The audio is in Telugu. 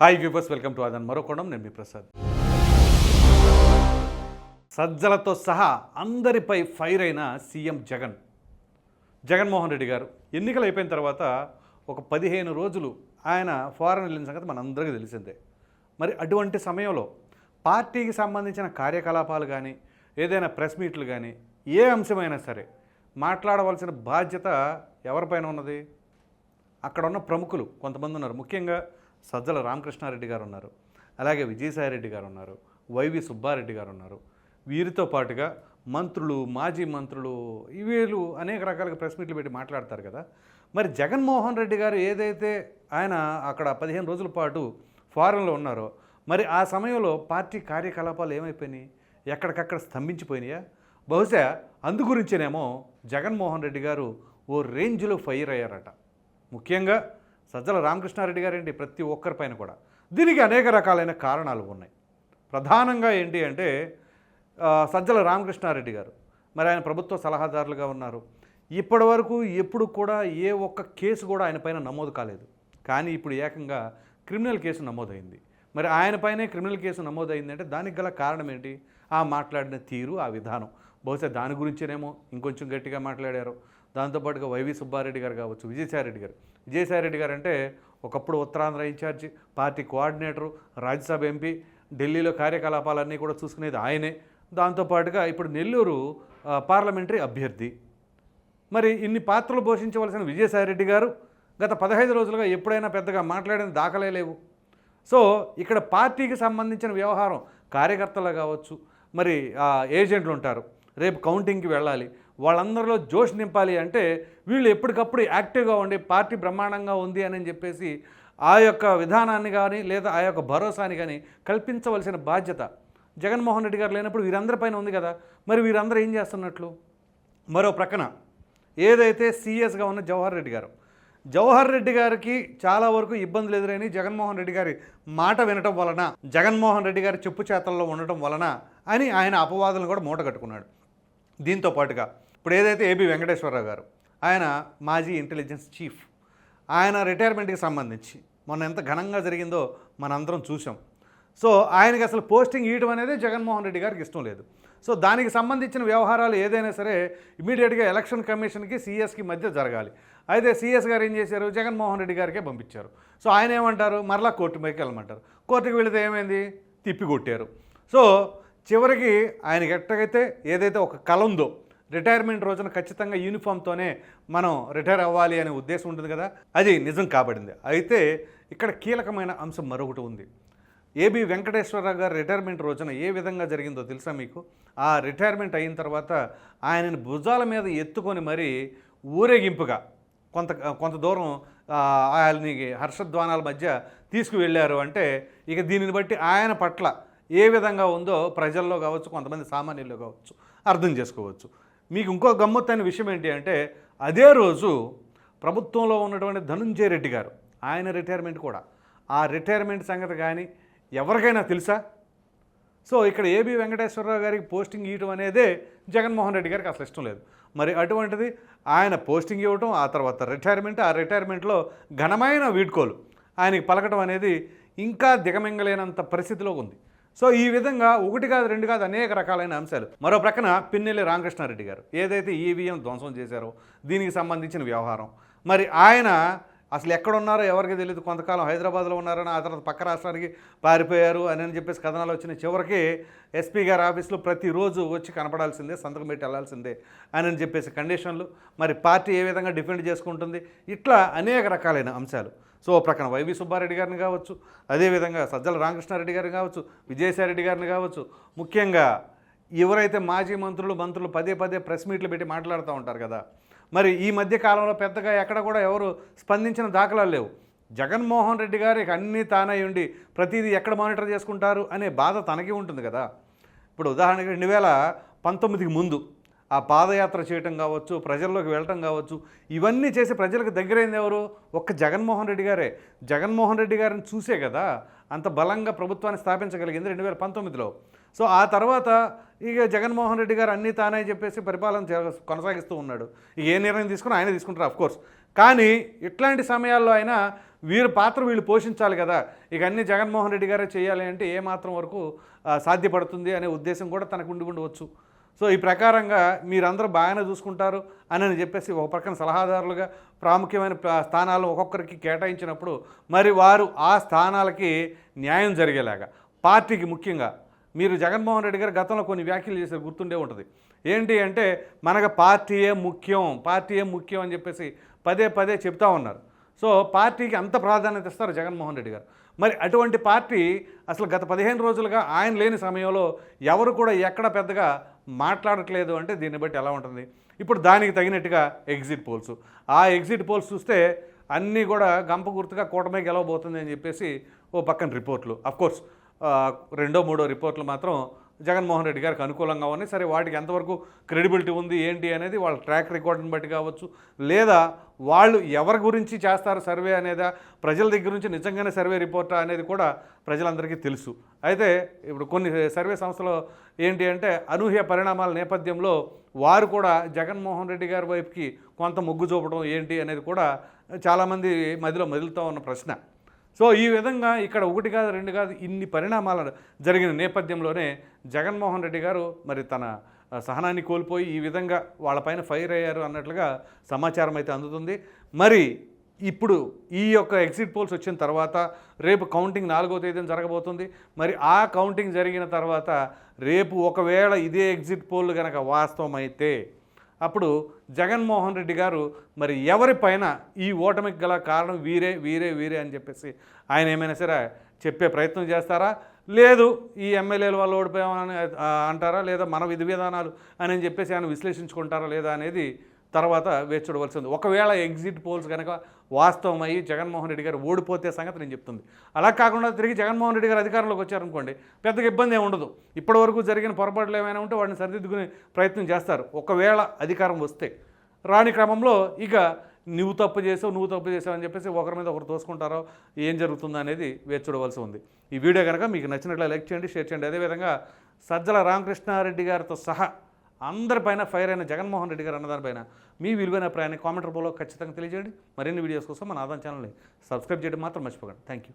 హాయ్ వ్యూవర్స్ వెల్కమ్ టు అదన్ మరోకోణం నేను మీ ప్రసాద్. సజ్జలతో సహా అందరిపై ఫైర్ అయిన సీఎం జగన్. జగన్మోహన్ రెడ్డి గారు ఎన్నికలు అయిపోయిన తర్వాత ఒక పదిహేను రోజులు ఆయన ఫారెన్ వెళ్ళిన సంగతి మనందరికీ తెలిసిందే. మరి అటువంటి సమయంలో పార్టీకి సంబంధించిన కార్యకలాపాలు కానీ ఏదైనా ప్రెస్ మీట్లు కానీ ఏ అంశమైనా సరే మాట్లాడవలసిన బాధ్యత ఎవరిపైన ఉన్నది? అక్కడ ఉన్న ప్రముఖులు కొంతమంది ఉన్నారు. ముఖ్యంగా సజ్జల రామకృష్ణారెడ్డి గారు ఉన్నారు అలాగే విజయసాయిరెడ్డి గారు ఉన్నారు వైవి సుబ్బారెడ్డి గారు ఉన్నారు వీరితో పాటుగా మంత్రులు మాజీ మంత్రులు వీళ్ళు అనేక రకాలుగా ప్రెస్ మీట్లు పెట్టి మాట్లాడతారు కదా. మరి జగన్మోహన్ రెడ్డి గారు ఏదైతే ఆయన అక్కడ పదిహేను రోజుల పాటు ఫారెన్లో ఉన్నారో మరి ఆ సమయంలో పార్టీ కార్యకలాపాలు ఏమైపోయినాయి? ఎక్కడికక్కడ స్తంభించిపోయినాయా? బహుశా అందు గురించేనేమో జగన్మోహన్ రెడ్డి గారు ఓ రేంజ్లో ఫైర్ అయ్యారట. ముఖ్యంగా సజ్జల రామకృష్ణారెడ్డి గారేంటి? ప్రతి ఒక్కరిపైన కూడా. దీనికి అనేక రకాలైన కారణాలు ఉన్నాయి. ప్రధానంగా ఏంటి అంటే సజ్జల రామకృష్ణారెడ్డి గారు. మరి ఆయన ప్రభుత్వ సలహాదారులుగా ఉన్నారు. ఇప్పటి వరకు ఎప్పుడు కూడా ఏ ఒక్క కేసు కూడా ఆయన పైన నమోదు కాలేదు. కానీ ఇప్పుడు ఏకంగా క్రిమినల్ కేసు నమోదైంది. మరి ఆయన పైనే క్రిమినల్ కేసు నమోదైందంటే దానికి గల కారణం ఏంటి? ఆ మాట్లాడిన తీరు ఆ విధానం. బహుశా దాని గురించేనేమో ఇంకొంచెం గట్టిగా మాట్లాడారు. దాంతోపాటుగా వైవి సుబ్బారెడ్డి గారు కావచ్చు విజయసాయిరెడ్డి గారు. విజయసాయిరెడ్డి గారు అంటే ఒకప్పుడు Uttarandhra incharge party coordinator Rajya Sabha MP ఢిల్లీలో కార్యకలాపాలన్నీ కూడా చూసుకునేది ఆయనే. దాంతోపాటుగా ఇప్పుడు నెల్లూరు పార్లమెంటరీ అభ్యర్థి. మరి ఇన్ని పాత్రలు పోషించవలసిన విజయసాయిరెడ్డి గారు గత పదహైదు రోజులుగా ఎప్పుడైనా పెద్దగా మాట్లాడిన దాఖలే లేవు. సో ఇక్కడ పార్టీకి సంబంధించిన వ్యవహారం కార్యకర్తలు కావచ్చు మరి ఏజెంట్లు ఉంటారు. రేపు కౌంటింగ్కి వెళ్ళాలి. వాళ్ళందరిలో జోష్ నింపాలి అంటే వీళ్ళు ఎప్పటికప్పుడు యాక్టివ్గా ఉండి పార్టీ బ్రహ్మాండంగా ఉంది అని చెప్పేసి ఆ యొక్క విధానాన్ని కానీ లేదా ఆ యొక్క భరోసాని కానీ కల్పించవలసిన బాధ్యత జగన్మోహన్ రెడ్డి గారు లేనప్పుడు వీరందరి పైన ఉంది కదా. మరి వీరందరూ ఏం చేస్తున్నట్లు? మరో ప్రక్కన ఏదైతే సీఎస్గా ఉన్న జవహర్ రెడ్డి గారు జవహర్ రెడ్డి గారికి చాలా వరకు ఇబ్బందులు ఎదురైనాయి జగన్మోహన్ రెడ్డి గారి మాట వినటం వలన జగన్మోహన్ రెడ్డి గారి చెప్పు చేతల్లో ఉండటం వలన అని ఆయన అపవాదులను కూడా మూట కట్టుకున్నాడు. దీంతో పాటుగా ఇప్పుడు ఏదైతే ఏబి వెంకటేశ్వరరావు గారు ఆయన మాజీ ఇంటెలిజెన్స్ చీఫ్ ఆయన రిటైర్మెంట్కి సంబంధించి మొన్న ఎంత ఘనంగా జరిగిందో మనందరం చూసాం సో ఆయనకి అసలు పోస్టింగ్ ఇవ్వడం అనేది జగన్మోహన్ రెడ్డి గారికి ఇష్టం లేదు. సో దానికి సంబంధించిన వ్యవహారాలు ఏదైనా సరే ఇమీడియట్గా ఎలక్షన్ కమిషన్కి సిఎస్కి మధ్య జరగాలి. అయితే సిఎస్ గారు ఏం చేశారు? జగన్మోహన్ రెడ్డి గారికే పంపించారు. సో ఆయన ఏమంటారు? మరలా కోర్టు పైకి వెళ్ళమంటారు. కోర్టుకి వెళితే ఏమైంది? తిప్పి కొట్టారు. సో చివరికి ఆయనకి ఎట్టగైతే ఏదైతే ఒక కళ ఉందో రిటైర్మెంట్ రోజున ఖచ్చితంగా యూనిఫామ్తోనే మనం రిటైర్ అవ్వాలి అనే ఉద్దేశం ఉంటుంది కదా? అది నిజం కాబడింది. అయితే ఇక్కడ కీలకమైన అంశం మరొకటి ఉంది. ఏబి వెంకటేశ్వరరావు గారు రిటైర్మెంట్ రోజున ఏ విధంగా జరిగిందో తెలుసా మీకు? ఆ రిటైర్మెంట్ అయిన తర్వాత ఆయనని భుజాల మీద ఎత్తుకొని మరీ ఊరేగింపుగా కొంత కొంత దూరం ఆయన్ని హర్షధ్వానాల మధ్య తీసుకువెళ్ళారు అంటే ఇక దీనిని బట్టి ఆయన పట్ల ఏ విధంగా ఉందో ప్రజల్లో కావచ్చు కొంతమంది సామాన్యుల్లో కావచ్చు అర్థం చేసుకోవచ్చు. మీకు ఇంకో గమ్మత్తైన విషయం ఏంటి అంటే అదే రోజు ప్రభుత్వంలో ఉన్నటువంటి ధనుంజయ రెడ్డి గారు ఆయన రిటైర్మెంట్ కూడా. ఆ రిటైర్మెంట్ సంగతి కానీ ఎవరికైనా తెలుసా? సో ఇక్కడ ఏబి వెంకటేశ్వరరావు గారికి పోస్టింగ్ ఇవ్వడం అనేదే జగన్మోహన్ రెడ్డి గారికి అసలు ఇష్టం లేదు. మరి అటువంటిది ఆయన పోస్టింగ్ ఇవ్వటం ఆ తర్వాత రిటైర్మెంట్ ఆ రిటైర్మెంట్లో ఘనమైన వీడ్కోలు. ఆయనకి పలకటం అనేది ఇంకా దిగమింగలేనంత పరిస్థితిలో ఉంది. సో ఈ విధంగా ఒకటి కాదు రెండు కాదు అనేక రకాలైన అంశాలు. మరో ప్రక్కన పిన్నెల్లి రామకృష్ణారెడ్డి గారు. ఏదైతే ఈవీఎం ధ్వంసం చేశారో దీనికి సంబంధించిన వ్యవహారం. మరి ఆయన అసలు ఎక్కడున్నారో ఎవరికి తెలియదు కొంతకాలం హైదరాబాద్లో ఉన్నారని ఆ తర్వాత పక్క రాష్ట్రానికి పారిపోయారు అని అని చెప్పేసి కథనాలు వచ్చిన చివరికి ఎస్పీ గారి ఆఫీస్లో ప్రతిరోజు వచ్చి కనపడాల్సిందే సంతకం పెట్టి వెళ్ళాల్సిందే అని అని చెప్పేసి కండిషన్లు. మరి పార్టీ ఏ విధంగా డిఫెండ్ చేసుకుంటుంది? ఇట్లా అనేక రకాలైన అంశాలు. సో ప్రక్కన వైవి సుబ్బారెడ్డి గారిని కావచ్చు అదేవిధంగా సజ్జల రామకృష్ణారెడ్డి గారిని కావచ్చు విజయసాయిరెడ్డి గారిని కావచ్చు ముఖ్యంగా ఎవరైతే మాజీ మంత్రులు మంత్రులు పదే పదే ప్రెస్ మీట్లు పెట్టి మాట్లాడుతూ ఉంటారు కదా మరి ఈ మధ్య కాలంలో పెద్దగా ఎక్కడ కూడా ఎవరు స్పందించిన దాఖలాలు లేవు. జగన్మోహన్ రెడ్డి గారికి అన్నీ తానై ఉండి ప్రతిదీ ఎక్కడ మానిటర్ చేసుకుంటారు అనే బాధ తనకి ఉంటుంది కదా. ఇప్పుడు ఉదాహరణకి రెండు వేల పంతొమ్మిదికి ముందు ఆ పాదయాత్ర చేయటం కావచ్చు ప్రజల్లోకి వెళ్ళటం కావచ్చు ఇవన్నీ చేసి ప్రజలకు దగ్గరైంది ఎవరు? ఒక్క జగన్మోహన్ రెడ్డి గారే. జగన్మోహన్ రెడ్డి గారిని చూసే కదా అంత బలంగా ప్రభుత్వాన్ని స్థాపించగలిగింది రెండు వేల పంతొమ్మిదిలో. సో ఆ తర్వాత ఇక జగన్మోహన్ రెడ్డి గారు అన్నీ తానే చెప్పేసి పరిపాలన కొనసాగిస్తూ ఉన్నాడు. ఇక ఏ నిర్ణయం తీసుకుని ఆయన తీసుకుంటారు అఫ్ కోర్స్ కానీ ఇట్లాంటి సమయాల్లో అయినా వీరి పాత్ర వీళ్ళు పోషించాలి కదా. ఇక అన్ని జగన్మోహన్ రెడ్డి గారే చేయాలి అంటే ఏ మాత్రం వరకు సాధ్యపడుతుంది అనే ఉద్దేశం కూడా తనకు ఉండి ఉండవచ్చు సో ఈ ప్రకారంగా మీరందరూ బాగానే చూసుకుంటారు అని అని చెప్పేసి ఒక ప్రక్కన సలహాదారులుగా ప్రాముఖ్యమైన స్థానాలు ఒక్కొక్కరికి కేటాయించినప్పుడు మరి వారు ఆ స్థానాలకి న్యాయం జరిగేలాగా. పార్టీకి ముఖ్యంగా మీరు జగన్మోహన్ రెడ్డి గారు గతంలో కొన్ని వ్యాఖ్యలు చేశారు గుర్తుండే ఉంటుంది. ఏంటి అంటే మనకు పార్టీయే ముఖ్యం పార్టీయే ముఖ్యం అని చెప్పేసి పదే పదే చెప్తా ఉన్నారు. సో పార్టీకి అంత ప్రాధాన్యత ఇస్తారు జగన్మోహన్ రెడ్డి గారు. మరి అటువంటి పార్టీ అసలు గత పదిహేను రోజులుగా ఆయన లేని సమయంలో ఎవరు కూడా ఎక్కడ పెద్దగా మాట్లాడట్లేదు అంటే దీన్ని బట్టి ఎలా ఉంటుంది? ఇప్పుడు దానికి తగినట్టుగా ఎగ్జిట్ పోల్స్. ఆ ఎగ్జిట్ పోల్స్ చూస్తే అన్నీ కూడా గంప గుర్తుగా కూటమే గెలవబోతుంది అని చెప్పేసి ఓ పక్కన రిపోర్ట్లు. అఫ్కోర్స్ రెండో మూడో రిపోర్ట్లు మాత్రం జగన్మోహన్ రెడ్డి గారికి అనుకూలంగా ఉన్నాయి. సరే వాటికి ఎంతవరకు క్రెడిబిలిటీ ఉంది ఏంటి అనేది వాళ్ళ ట్రాక్ రికార్డుని బట్టి కావచ్చు. లేదా వాళ్ళు ఎవరి గురించి చేస్తారు సర్వే అనేదా ప్రజల దగ్గర నుంచి నిజంగానే సర్వే రిపోర్టా అనేది కూడా ప్రజలందరికీ తెలుసు. అయితే ఇప్పుడు కొన్ని సర్వే సంస్థలు ఏంటి అంటే అనూహ్య పరిణామాల నేపథ్యంలో వారు కూడా జగన్మోహన్ రెడ్డి గారి వైపుకి కొంత మొగ్గు చూపడం ఏంటి అనేది కూడా చాలామంది మదిలో మదులుతూ ఉన్న ప్రశ్న. సో ఈ విధంగా ఇక్కడ ఒకటి కాదు రెండు కాదు ఇన్ని పరిణామాలు జరిగిన నేపథ్యంలోనే జగన్మోహన్ రెడ్డి గారు మరి తన సహనాన్ని కోల్పోయి ఈ విధంగా వాళ్ళపైన ఫైర్ అయ్యారు అన్నట్లుగా సమాచారం అయితే అందుతుంది. మరి ఇప్పుడు ఈ యొక్క ఎగ్జిట్ పోల్స్ వచ్చిన తర్వాత రేపు కౌంటింగ్ నాలుగో తేదీన జరగబోతుంది. మరి ఆ కౌంటింగ్ జరిగిన తర్వాత రేపు ఒకవేళ ఇదే ఎగ్జిట్ పోల్ కనుక వాస్తవమైతే అప్పుడు జగన్మోహన్ రెడ్డి గారు మరి ఎవరిపైన ఈ ఓటమికి గల కారణం వీరే వీరే వీరే? అని చెప్పేసి ఆయన ఏమైనా సరే చెప్పే ప్రయత్నం చేస్తారా? లేదు ఈ ఎమ్మెల్యేల వాళ్ళు ఓడిపోయామని అంటారా? లేదా మన విధి విధానాలు అని చెప్పేసి ఆయన విశ్లేషించుకుంటారా లేదా అనేది తర్వాత వేచి చూడవలసి ఉంది ఒకవేళ ఎగ్జిట్ పోల్స్ కనుక వాస్తవమయ్యి జగన్మోహన్ రెడ్డి గారు ఓడిపోతే సంగతి నేను చెప్తుంది. అలా కాకుండా తిరిగి జగన్మోహన్ రెడ్డి గారు అధికారంలోకి వచ్చారనుకోండి పెద్దగా ఇబ్బంది ఏమి ఉండదు. ఇప్పటివరకు జరిగిన పొరపాట్లు ఏమైనా ఉంటే వాటిని సరిదిద్దుకునే ప్రయత్నం చేస్తారు. ఒకవేళ అధికారం వస్తే రాని క్రమంలో ఇక నువ్వు తప్పు చేసావు నువ్వు తప్పు చేసావు అని చెప్పేసి ఒకరి మీద ఒకరు తోసుకుంటారో ఏం జరుగుతుందో అనేది వేచి చూడవలసి ఉంది. ఈ వీడియో కనుక మీకు నచ్చినట్లు లైక్ చేయండి షేర్ చేయండి. అదేవిధంగా సజ్జల రామకృష్ణారెడ్డి గారితో సహా అందరిపైన ఫైర్ అయిన జగన్మోహన్ రెడ్డి గారు అన్నదానిపైన మీ విలువైన ప్రయాణం కామెంట్ రూపంలో ఖచ్చితంగా తెలియజేయండి. మరిన్ని వీడియోస్ కోసం మన ఆదాం ఛానల్ని సబ్స్క్రైబ్ చేయడం మాత్రం మర్చిపోకండి. Thank you